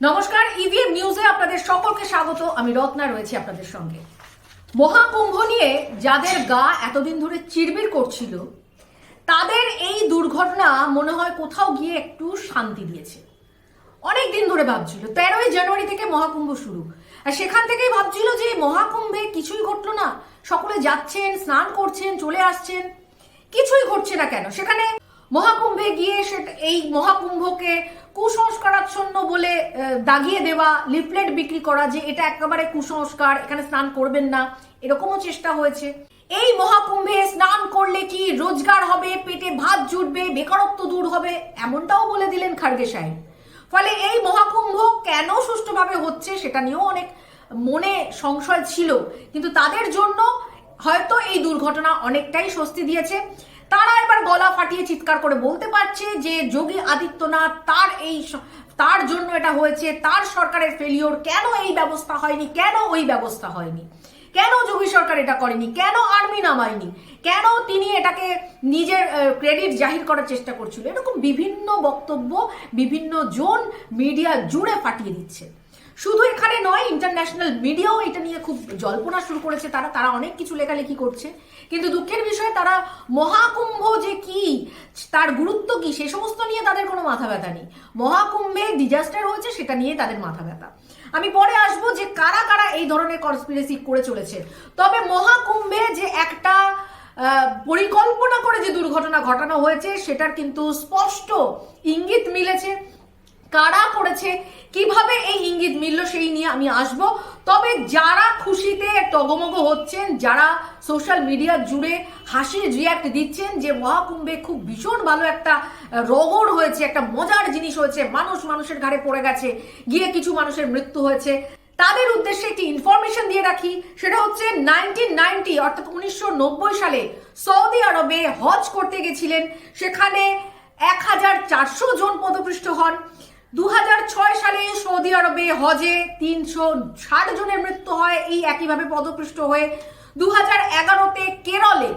নমস্কার ইভিএম নিউজে আপনাদের সকলকে স্বাগত। আমি রত্না, রয়েছি আপনাদের সঙ্গে। মহাকুম্ভ নিয়ে যাদের গা এতদিন ধরে চিরবির করছিল, তাদের এই দুর্ঘটনা মনে হয় কোথাও গিয়ে একটু শান্তি দিয়েছে। অনেক দিন ধরে ভাবছিল, তেরোই জানুয়ারি থেকে মহাকুম্ভ শুরু। আর সেখান থেকেই ভাবছিল যে মহাকুম্ভে কিছুই ঘটলো না। সকলে যাচ্ছেন, স্নান করছেন, চলে আসছেন। কিছুই ঘটছে না কেন? সেখানে মহাকুম্ভে গিয়ে সেটা এই মহাকুম্ভকে কুসংস্কারাচ্ছন্ন বলে দাগিয়ে দেওয়া, লিফলেট বিক্রি করা যে এটা একেবারে কুসংস্কার, এখানে স্নান করবেন না, এরকমও চেষ্টা হয়েছে। এই মহাকুম্ভে স্নান করলে কি রোজগার হবে, পেটে ভাত জুটবে, বেকারত্ব দূর হবে, এমনটাও বলে দিলেন খার্গে সাহেব। ফলে এই মহাকুম্ভ কেন সুষ্ঠুভাবে হচ্ছে সেটা নিয়েও অনেক মনে সংশয় ছিল, কিন্তু তাদের জন্য হয়তো এই দুর্ঘটনা অনেকটাই স্বস্তি দিয়েছে। তারা এবার গলা ফাটিয়ে চিৎকার করে বলতে পারছে যে যোগী আদিত্যনাথ তার এই তার জন্য এটা হয়েছে, তার সরকারের ফেলিওর কেন এই ব্যবস্থা হয়নি, কেন ওই ব্যবস্থা হয়নি? কেন যোগী সরকার এটা করেনি? কেন আর্মি নামায়নি? কেন তিনি এটাকে নিজের ক্রেডিট জাহির করার চেষ্টা করছিল? এরকম বিভিন্ন বক্তব্য বিভিন্ন জোন মিডিয়া জুড়ে ফাটিয়ে দিচ্ছে। শুধু এখানে নয় ইন্টারন্যাশনাল মিডিয়াও এটা নিয়ে খুব জল্পনা শুরু করেছে তারা। তারা অনেক কিছু লেখালেখি করছে। কিন্তু দুঃখের বিষয়ে, তারা মহাকুম্ভ যে কি, তার গুরুত্ব কি, সে সমস্ত নিয়ে তাদের কোনো মাথা ব্যথা নেই। মহাকুম্ভে ডিজাস্টার হয়েছে, সেটা নিয়ে তাদের মাথা ব্যথা। আমি পরে আসব যে কারা কারা এই ধরনের কনস্পিরেসি করে চলেছে। তবে মহাকুম্ভে যে একটা পরিকল্পনা করে যে দুর্ঘটনা ঘটানো হয়েছে, সেটার কিন্তু স্পষ্ট ইঙ্গিত মিলেছে। কারা করেছে, কীভাবে এই ইঙ্গিত মিলল সেই নিয়ে আমি আসব। তবে যারা খুশিতে টগমগ হচ্ছেন, যারা সোশ্যাল মিডিয়া জুড়ে হাসির রিয়াক্ট দিচ্ছেন যে, মহাকুম্ভে খুব ভীষণ ভালো একটা রগড় হয়েছে, একটা মজার জিনিস হয়েছে, মানুষ মানুষের ঘাড়ে পড়ে গেছে, গিয়ে কিছু মানুষের মৃত্যু হয়েছে, তাদের উদ্দেশ্যে একটি ইনফরমেশন দিয়ে রাখি, সেটা হচ্ছে নাইনটিন নাইনটি অর্থাৎ উনিশশো নব্বই সালে সৌদি আরবে হজ করতে গেছিলেন, সেখানে এক হাজার চারশো জন পদপৃষ্ট হন। দু হাজার ছয় সালে সৌদি আরবে হজে তিনশো ষাট জনের মৃত্যু হয়, এই একইভাবে পদপৃষ্ট হয়ে দু হাজার এগারোতে কেরলে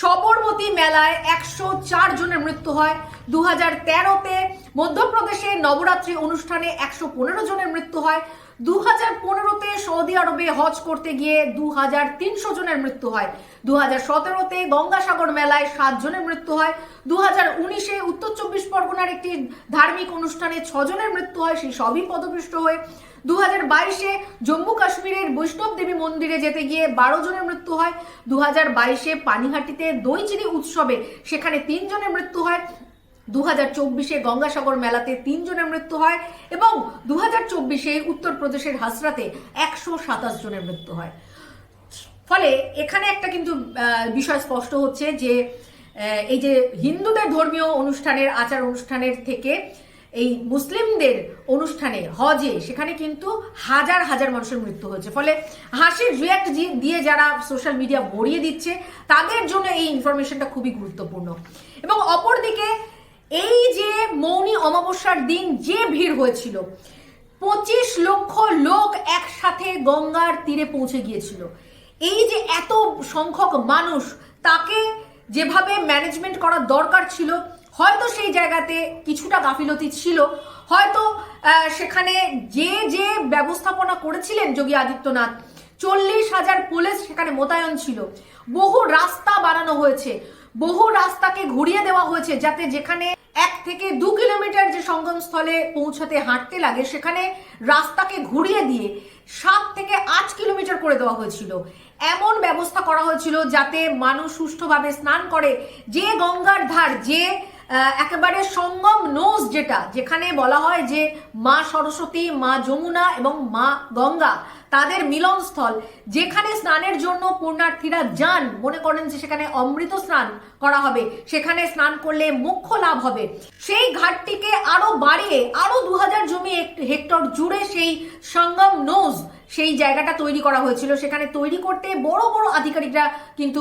সবরমতী মেলায় একশো চার জনের মৃত্যু হয়। দু হাজার তেরোতে মধ্যপ্রদেশে নবরাত্রি অনুষ্ঠানে একশো পনেরো জনের মৃত্যু হয়। দু হাজার পনেরোতে সৌদি আরবে হজ করতে গিয়ে দু হাজার তিনশো জনের মৃত্যু হয়। দু হাজার সতেরোতে গঙ্গাসাগর মেলায় সাত জনের মৃত্যু হয়। দু হাজার উনিশে উত্তর চব্বিশ পরগনার একটি ধার্মিক অনুষ্ঠানে ছজনের মৃত্যু হয়, সেই সবই পদপৃষ্ট হয়ে। দু হাজার বাইশে জম্মু কাশ্মীরের বৈষ্ণব দেবী মন্দিরে যেতে গিয়ে বারো জনের মৃত্যু হয়। দু হাজার বাইশে পানিহাটিতে দইচিনি উৎসবে সেখানে তিন জনের মৃত্যু হয়। দু হাজার চব্বিশে গঙ্গাসাগর মেলাতে তিনজনের মৃত্যু হয় এবং দু হাজার চব্বিশে উত্তরপ্রদেশের হাসরাতে একশো সাতাশ জনের মৃত্যু হয়। ফলে এখানে একটা কিন্তু বিষয় স্পষ্ট হচ্ছে যে এই যে হিন্দুদের ধর্মীয় অনুষ্ঠানের, আচার অনুষ্ঠানের থেকে এই মুসলিমদের অনুষ্ঠানে, হজে, সেখানে কিন্তু হাজার হাজার মানুষের মৃত্যু হয়েছে। ফলে হাসির রিয়াক্ট দিয়ে যারা সোশ্যাল মিডিয়া ভরিয়ে দিচ্ছে, তাদের জন্য এই ইনফরমেশনটা খুবই গুরুত্বপূর্ণ। এবং অপরদিকে, এই যে মৌনী অমাবস্যার দিন যে ভিড় হয়েছিল, পঁচিশ লক্ষ লোক একসাথে গঙ্গার তীরে পৌঁছে গিয়েছিল। এই যে এত সংখ্যক মানুষ, তাকে যেভাবে ম্যানেজমেন্ট করার দরকার ছিল, হয়তো সেই জায়গাতে কিছুটা গাফিলতি ছিল। হয়তো সেখানে যে যে ব্যবস্থাপনা করেছিলেন যোগী আদিত্যনাথ, চল্লিশ হাজার পুলিশ সেখানে মোতায়েন ছিল। বহু রাস্তা বানানো হয়েছে। বহু রাস্তাকে ঘুরিয়ে দেওয়া হয়েছে যাতে যেখানে এক থেকে দু কিলোমিটার যে সঙ্গমস্থলে পৌঁছাতে হাঁটতে লাগে, সেখানে রাস্তাকে ঘুরিয়ে দিয়ে সাত থেকে আট কিলোমিটার করে দেওয়া হয়েছিল। এমন ব্যবস্থা করা হয়েছিল যাতে মানুষ সুষ্ঠুভাবে স্নান করে। যে গঙ্গার ধার, যে একেবারে সঙ্গম নোজ যেটা, যেখানে বলা হয় যে মা সরস্বতী, মা যমুনা এবং মা গঙ্গা, তাদের মিলনস্থল, যেখানে স্নানের জন্য পুণ্যার্থীরা যান, মনে করেন যে সেখানে অমৃত স্নান করা হবে, সেখানে স্নান করলে মুখ্য লাভ হবে। সেই ঘাটটিকে আরও বাড়িয়ে, আরও দু হাজার জমি হেক্টর জুড়ে সেই সঙ্গম নোজ সেই জায়গাটা তৈরি করা হয়েছিল। সেখানে তৈরি করতে বড় বড় আধিকারিকরা কিন্তু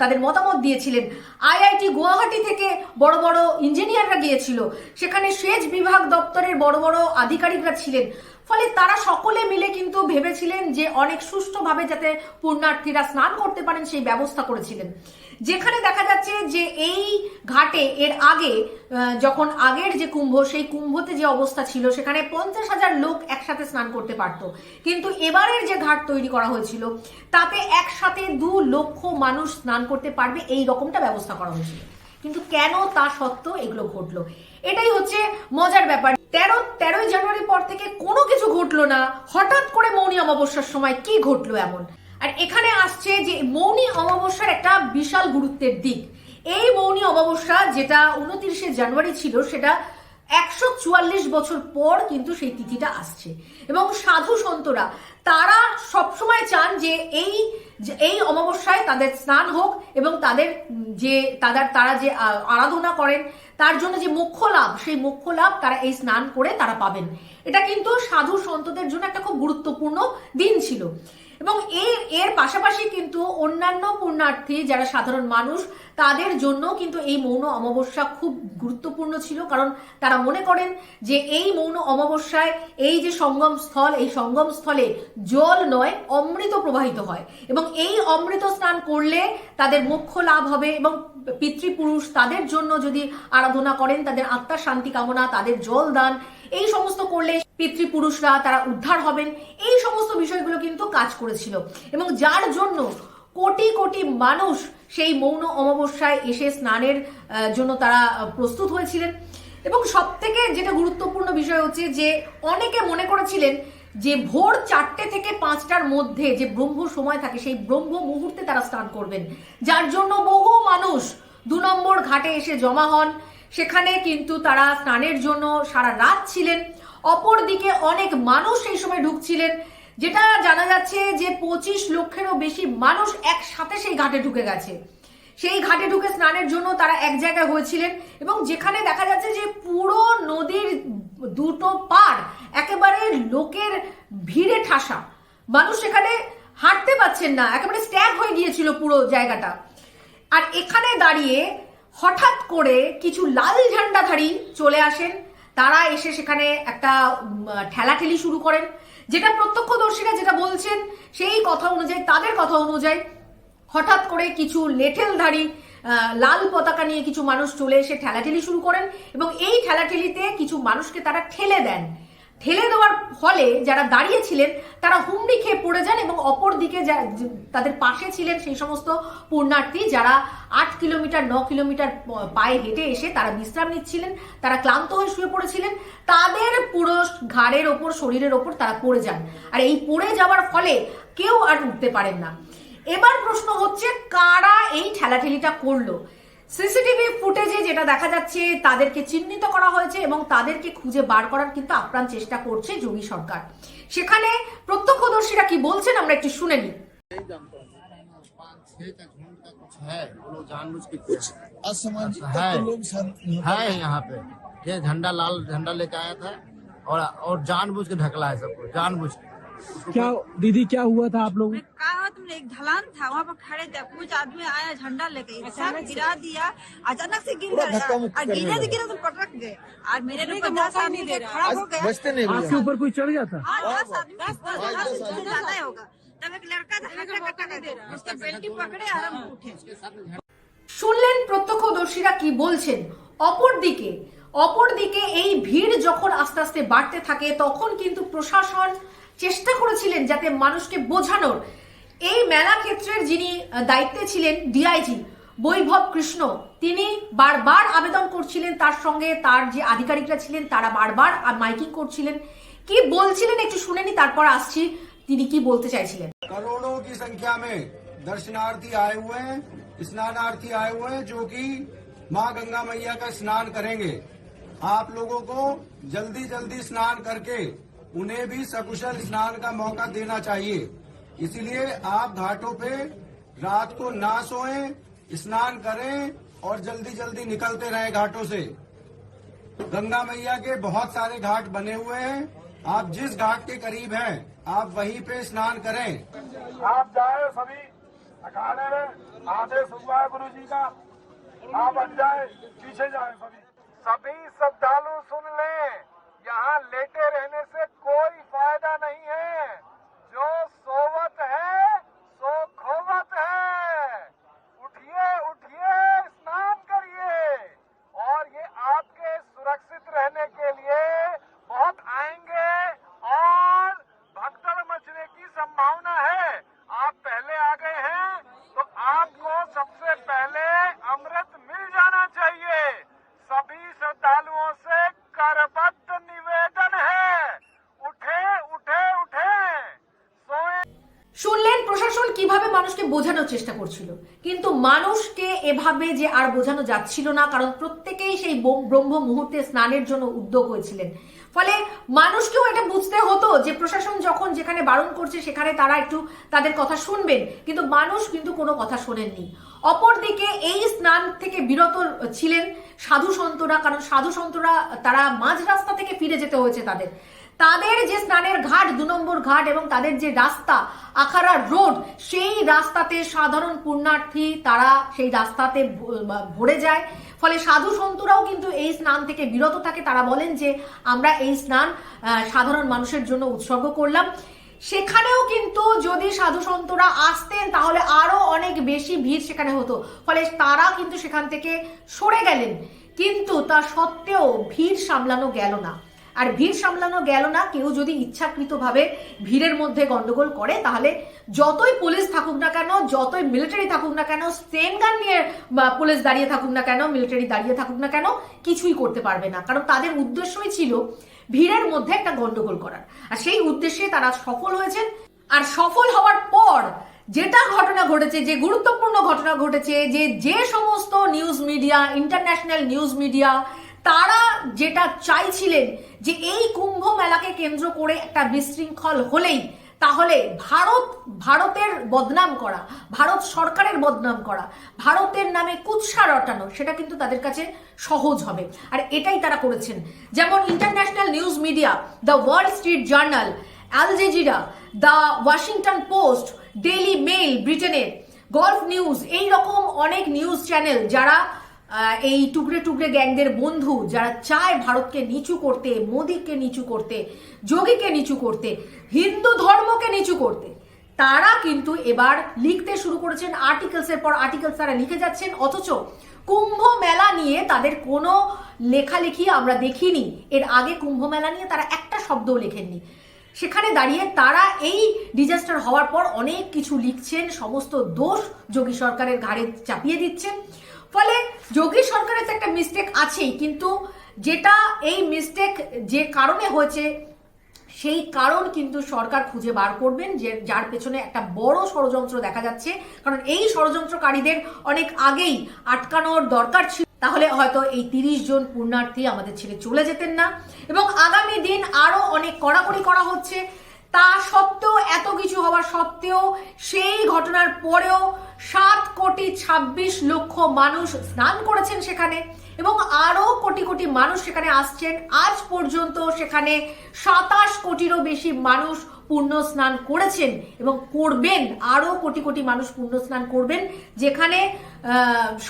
তাদের মতামত দিয়েছিলেন। আইআইটি গুয়াহাটি থেকে বড় বড় ইঞ্জিনিয়াররা গিয়েছিল। সেখানে সেচ বিভাগ দপ্তরের বড় বড় আধিকারিকরা ছিলেন। ফলে তারা সকলে মিলে কিন্তু ভেবেছিলেন যে অনেক সুষ্ঠুভাবে যাতে পুণ্যার্থীরা স্নান করতে পারেন, সেই ব্যবস্থা করেছিলেন। যেখানে দেখা যাচ্ছে যে এই ঘাটে এর আগে যখন আগের যে কুম্ভ, সেই কুম্ভতে যে অবস্থা ছিল, সেখানে পঞ্চাশ হাজার লোক একসাথে স্নান করতে পারত। কিন্তু এবারের যে ঘাট তৈরি করা হয়েছিল, তাতে একসাথে দু লক্ষ মানুষ স্নান করতে পারবে, এই রকমটা ব্যবস্থা করা হয়েছিল। কিন্তু কেন তা সত্ত্বেও এগুলো ঘটলো? এটাই হচ্ছে মজার ব্যাপার। তেরো, তেরোই জানুয়ারির পর থেকে কোনো কিছু ঘটলো না। হঠাৎ করে মৌনী অমাবস্যার সময় কি ঘটলো এমন? আর এখানে আসছে যে মৌনী অমাবস্যার একটা বিশাল গুরুত্বের দিক। এই মৌনী অমাবস্যা যেটা উনত্রিশে জানুয়ারি ছিল, সেটা একশো চুয়াল্লিশ বছর পর কিন্তু সেই তিথিটা আসছে। এবং সাধু সন্তরা, তারা সবসময় চান যে এই এই অমাবস্যায় তাদের স্নান হোক এবং তাদের, যে, তাদের, তারা যে আরাধনা করেন তার জন্য যে মোক্ষ লাভ, সেই মোক্ষ লাভ তারা এই স্নান করে তারা পাবেন। এটা কিন্তু সাধু সন্তদের জন্য একটা খুব গুরুত্বপূর্ণ দিন ছিল। এবং এর এর পাশাপাশি কিন্তু অন্যান্য পুণ্যার্থী যারা সাধারণ মানুষ, তাদের জন্য কিন্তু এই মৌন অমাবস্যা খুব গুরুত্বপূর্ণ ছিল। কারণ তারা মনে করেন যে এই মৌন অমাবস্যায় এই যে সঙ্গম স্থল, এই সঙ্গম স্থলে জল নয়, অমৃত প্রবাহিত হয়। এবং এই অমৃত স্নান করলে তাদের মোক্ষ লাভ হবে এবং পিতৃপুরুষ তাদের জন্য যদি আরাধনা করেন, তাদের আত্মার শান্তি কামনা, তাদের জল দান, এই সমস্ত করলে পিতৃপুরুষরা তারা উদ্ধার হবেন। এই সমস্ত বিষয়গুলো কিন্তু কাজ করেছিল। এবং যার জন্য কোটি কোটি মানুষ সেই মৌন অমাবস্যায় এসে স্নানের জন্য তারা প্রস্তুত হয়েছিলেন। এবং সব থেকে যেটা গুরুত্বপূর্ণ বিষয় হচ্ছে যে, অনেকে মনে করেছিলেন যে ভোর চারটে থেকে পাঁচটার মধ্যে যে ব্রহ্ম সময় থাকে, সেই ব্রহ্ম মুহূর্তে তারা স্নান করবেন। যার জন্য বহু মানুষ দু নম্বর ঘাটে এসে জমা হন। সেখানে কিন্তু তারা স্নানের জন্য সারা রাত ছিলেন। অপরদিকে অনেক মানুষ সেই সময় ঢুকছিলেন, যেটা জানা যাচ্ছে যে পঁচিশ লক্ষেরও বেশি মানুষ একসাথে সেই ঘাটে ঢুকে গেছে। সেই ঘাটে ঢুকে স্নানের জন্য তারা এক জায়গায় হয়েছিলেন এবং যেখানে দেখা যাচ্ছে যে পুরো নদীর দুটো পার, একেবারে লোকের ভিড়ে ঠাসা। মানুষ এখানে হাঁটতে পাচ্ছেন না, একেবারে স্ট্যাগ হয়ে গিয়েছিল পুরো জায়গাটা। আর এখানে দাঁড়িয়ে হঠাৎ করে কিছু লাল ঝান্ডাধারী চলে আসেন। তারা এসে সেখানে একটা ঠেলাঠেলি শুরু করেন, যেটা প্রত্যক্ষদর্শীরা যেটা বলছেন, সেই কথা অনুযায়ী, তাদের কথা অনুযায়ী হঠাৎ করে কিছু লেঠেলধারী লাল পতাকা নিয়ে কিছু মানুষ চলে এসে ঠেলাঠেলি শুরু করেন এবং এই ঠেলাঠেলিতে কিছু মানুষকে তারা ঠেলে দেন। ঠেলে দেওয়ার ফলে যারা দাঁড়িয়েছিলেন, তারা হুমড়ি খেয়ে পড়ে যান এবং অপর দিকে তাদের পাশে ছিলেন সেই সমস্ত পুণ্যার্থী যারা আট কিলোমিটার, ন কিলোমিটার পায়ে হেঁটে এসে তারা বিশ্রাম নিচ্ছিলেন, তারা ক্লান্ত হয়ে শুয়ে পড়েছিলেন। তাদের পুরো ঘাড়ের ওপর, শরীরের ওপর তারা পড়ে যান। আর এই পড়ে যাওয়ার ফলে কেউ আর উঠতে পারেন না। এবার প্রশ্ন হচ্ছে কারা এই ঠেলাঠেলিটা করলো সিসিটিভি ফুটেজে যেটা দেখা যাচ্ছে তাদেরকে চিহ্নিত করা হয়েছে এবং তাদেরকে খুঁজে বার করার কিন্তু আপ্রাণ চেষ্টা করছে যোগী সরকার সেখানে প্রত্যক্ষদর্শীরা কি বলছেন আমরা একটু শুনে নিই पाँच छह का झुंड का कुछ है वो लोग जानबूझ के कुछ असामाजिक है। तत्व लोग सब है यहाँ पे ये झंडा लाल झंडा लेके आया था और और जानबूझ के ढकला है सबको जानबूझ के क्या दीदी क्या हुआ था आप लोग कहा तुमने एक ढलान था वहाँ पर खड़े थे कुछ आदमी आया झंडा लेके सब गिरा दिया अचानक से गिर पूरा गया धक्का मुक्की और करने गिरने से लगा। गिरा तो पटक गए और मेरे ऊपर दस आदमी के खड़ा हो गया बचते नहीं आपके भैया ऊपर कोई चढ़ गया था हाँ, दस आदमी दस आदमी ज्यादा ही होगा तब एक लड़का था हटा कटा कर उसका बेल्टी पकड़े और हम उठे শুনলেন প্রত্যক্ষদর্শীরা কি বলছেন অপরদিকে অপরদিকে এই ভিড় যখন আস্তে আস্তে বাড়তে থাকে তখন কিন্তু প্রশাসন চেষ্টা করেছিলেন যাতে মানুষকে বোঝানোর এই মেলা ক্ষেত্রের যিনি আহ, দায়িত্বে ছিলেন ডিআইজি বৈভব কৃষ্ণ তিনি বারবার আবেদন করছিলেন তার সঙ্গে তার যে আধিকারিকরা ছিলেন তারা বারবার মাইকিং করছিলেন কি বলছিলেন একটু শুনে নি তারপর আসছি তিনি কি বলতে চাইছিলেন करोड़ों की संख्या में दर्शनार्थी आए हुए हैं स्नानार्थी आए हुए हैं जो कि मां गंगा मैया का स्नान करेंगे आप लोगों को जल्दी जल्दी स्नान करके उन्हें भी सकुशल स्नान का मौका देना चाहिए। इसीलिए आप घाटों पे रात को ना सोएँ स्नान करें और जल्दी जल्दी निकलते रहें घाटों से। गंगा मैया के बहुत सारे घाट बने हुए हैं। आप जिस घाट के करीब हैं आप वहीं पे स्नान करें। आप जाए सभी अखाड़े में आदेश हुआ है गुरु जी का। आप हट जाए पीछे जाए सभी। सभी श्रद्धालु सुन लें। यहाँ लेटे रहने से कोई फ़ायदा नहीं है। বোঝানোর চেষ্টা করছিল। কিন্তু মানুষকে এভাবে যে আর বোঝানো যাচ্ছিল না, কারণ প্রত্যেকেই সেই ব্রহ্ম মুহূর্তে স্নানের জন্য উদ্যোগ হয়েছিলেন। ফলে মানুষকেও এটা বুঝতে হতো যে প্রশাসন যখন যেখানে বারণ করছে, সেখানে তারা একটু তাদের কথা শুনবেন। কিন্তু মানুষ কিন্তু কোনো কথা শোনেননি। অপরদিকে এই স্নান থেকে বিরত ছিলেন সাধু সন্তরা, কারণ সাধু সন্তরা, তারা মাঝ রাস্তা থেকে ফিরে যেতে হয়েছে তাদের। তাদের যে স্নানের ঘাট, দু নম্বর ঘাট এবং তাদের যে রাস্তা আখাড়া রোড, সেই রাস্তাতে সাধারণ পুণ্যার্থী তারা সেই রাস্তাতে ভরে যায়। ফলে সাধু সন্তরাও কিন্তু এই স্নান থেকে বিরত থাকে। তারা বলেন যে, আমরা এই স্নান সাধারণ মানুষের জন্য উৎসর্গ করলাম। সেখানেও কিন্তু যদি সাধু সন্তরা আসতেন, তাহলে আরও অনেক বেশি ভিড় সেখানে হতো। ফলে তারা কিন্তু সেখান থেকে সরে গেলেন। কিন্তু তা সত্ত্বেও ভিড় সামলানো গেল না। আর ভিড় সামলানো গেল না। কেউ যদি ইচ্ছাকৃতভাবে ভিড়ের মধ্যে গন্ডগোল করে, তাহলে যতই পুলিশ থাকুক না কেন, যতই মিলিটারি থাকুক না কেন সেম গান নিয়ে পুলিশ দাঁড়িয়ে থাকুক না কেন, মিলিটারি দাঁড়িয়ে থাকুক না কেন, কিছুই করতে পারবে না। কারণ তাদের উদ্দেশ্যই ছিল ভিড়ের মধ্যে একটা গন্ডগোল করার। আর সেই উদ্দেশ্যে তারা সফল হয়েছেন। আর সফল হওয়ার পর যেটা ঘটনা ঘটেছে, যে গুরুত্বপূর্ণ ঘটনা ঘটেছে, যে যে সমস্ত news media international news media তারা যেটা চাইছিলেন যে এই কুম্ভ মেলাকে কেন্দ্র করে একটা বিশৃঙ্খল হলেই, তাহলে ভারত, ভারতের বদনাম করা, ভারত সরকারের বদনাম করা, ভারতের নামে কুৎসা রটানো, সেটা কিন্তু তাদের কাছে সহজ হবে। আর এটাই তারা করেছেন। যেমন international news media the World Street Journal Al Jazeera the Washington Post Daily Mail ব্রিটেনের গলফ নিউজ এই রকম অনেক নিউজ চ্যানেল যারা এই টুকরে টুকরে গ্যাংদের বন্ধু যারা চায় ভারতকে নিচু করতে, মোদীকে নিচু করতে, যোগীকে নিচু করতে, হিন্দু ধর্মকে নিচু করতে, তারা কিন্তু এবার লিখতে শুরু করেছেন আর্টিকেলসের পর আর্টিকেলস তারা লিখে যাচ্ছেন, অথচ কুম্ভ মেলা নিয়ে তাদের কোনো লেখালেখি আমরা দেখিনি। এর আগে কুম্ভ মেলা নিয়ে তারা একটা শব্দও লেখেননি। সেখানে দাঁড়িয়ে তারা এই ডিজাস্টার হওয়ার পর অনেক কিছু লিখছেন, সমস্ত দোষ যোগী সরকারের ঘাড়ে চাপিয়ে দিচ্ছেন। ফলে যোগী সরকারের তো একটা মিস্টেক আছেই, কিন্তু যেটা এই মিস্টেক যে কারণে হয়েছে, সেই কারণ কিন্তু সরকার খুঁজে বার করবেন, যে যার পেছনে একটা বড় ষড়যন্ত্র দেখা যাচ্ছে। কারণ এই ষড়যন্ত্রকারীদের অনেক আগেই আটকানোর দরকার ছিল। তাহলে হয়তো এই তিরিশ জন পূর্ণার্থী আমাদের ছেড়ে চলে যেতেন না। এবং আগামী দিন আরও অনেক কড়াকড়ি করা হচ্ছে। তা সত্ত্বেও, এত কিছু হওয়ার সত্ত্বেও, সেই ঘটনার পরেও সাত কোটি ছাব্বিশ লক্ষ মানুষ স্নান করেছেন সেখানে এবং আরও কোটি কোটি মানুষ সেখানে আসছেন। আজ পর্যন্ত সেখানে সাতাশ কোটিরও বেশি মানুষ পুণ্য স্নান করেছেন এবং করবেন আরও কোটি কোটি মানুষ পূর্ণ স্নান করবেন। যেখানে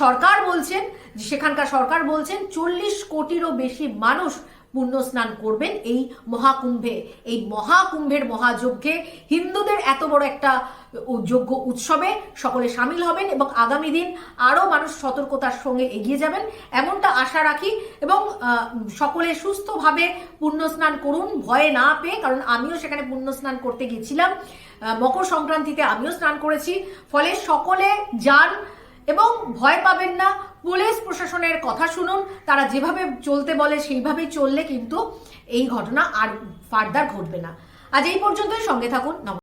সরকার বলছেন, সেখানকার সরকার বলছেন, চল্লিশ কোটিরও বেশি মানুষ পুণ্য স্নান করবেন এই মহাকুম্ভে। এই মহাকুম্ভের মহাযজ্ঞে হিন্দুদের এত বড় একটা যোগ্য উৎসবে সকলে সামিল হবেন এবং আগামী দিন আরও মানুষ সতর্কতার সঙ্গে এগিয়ে যাবেন। এমনটা আশা রাখি এবং সকলে সুস্থভাবে পুণ্য স্নান করুন, ভয়ে না পেয়ে, কারণ আমিও সেখানে পুণ্য স্নান করতে গেছিলাম। মকর সংক্রান্তিতে আমিও স্নান করেছি। ফলে সকলে যান এবং ভয় পাবেন না। পুলিশ প্রশাসনের কথা শুনুন। তারা যেভাবে চলতে বলে, সেইভাবেই চললে কিন্তু এই ঘটনা আর ফার্দার ঘটবে না। আজ এই পর্যন্তই। সঙ্গে থাকুন।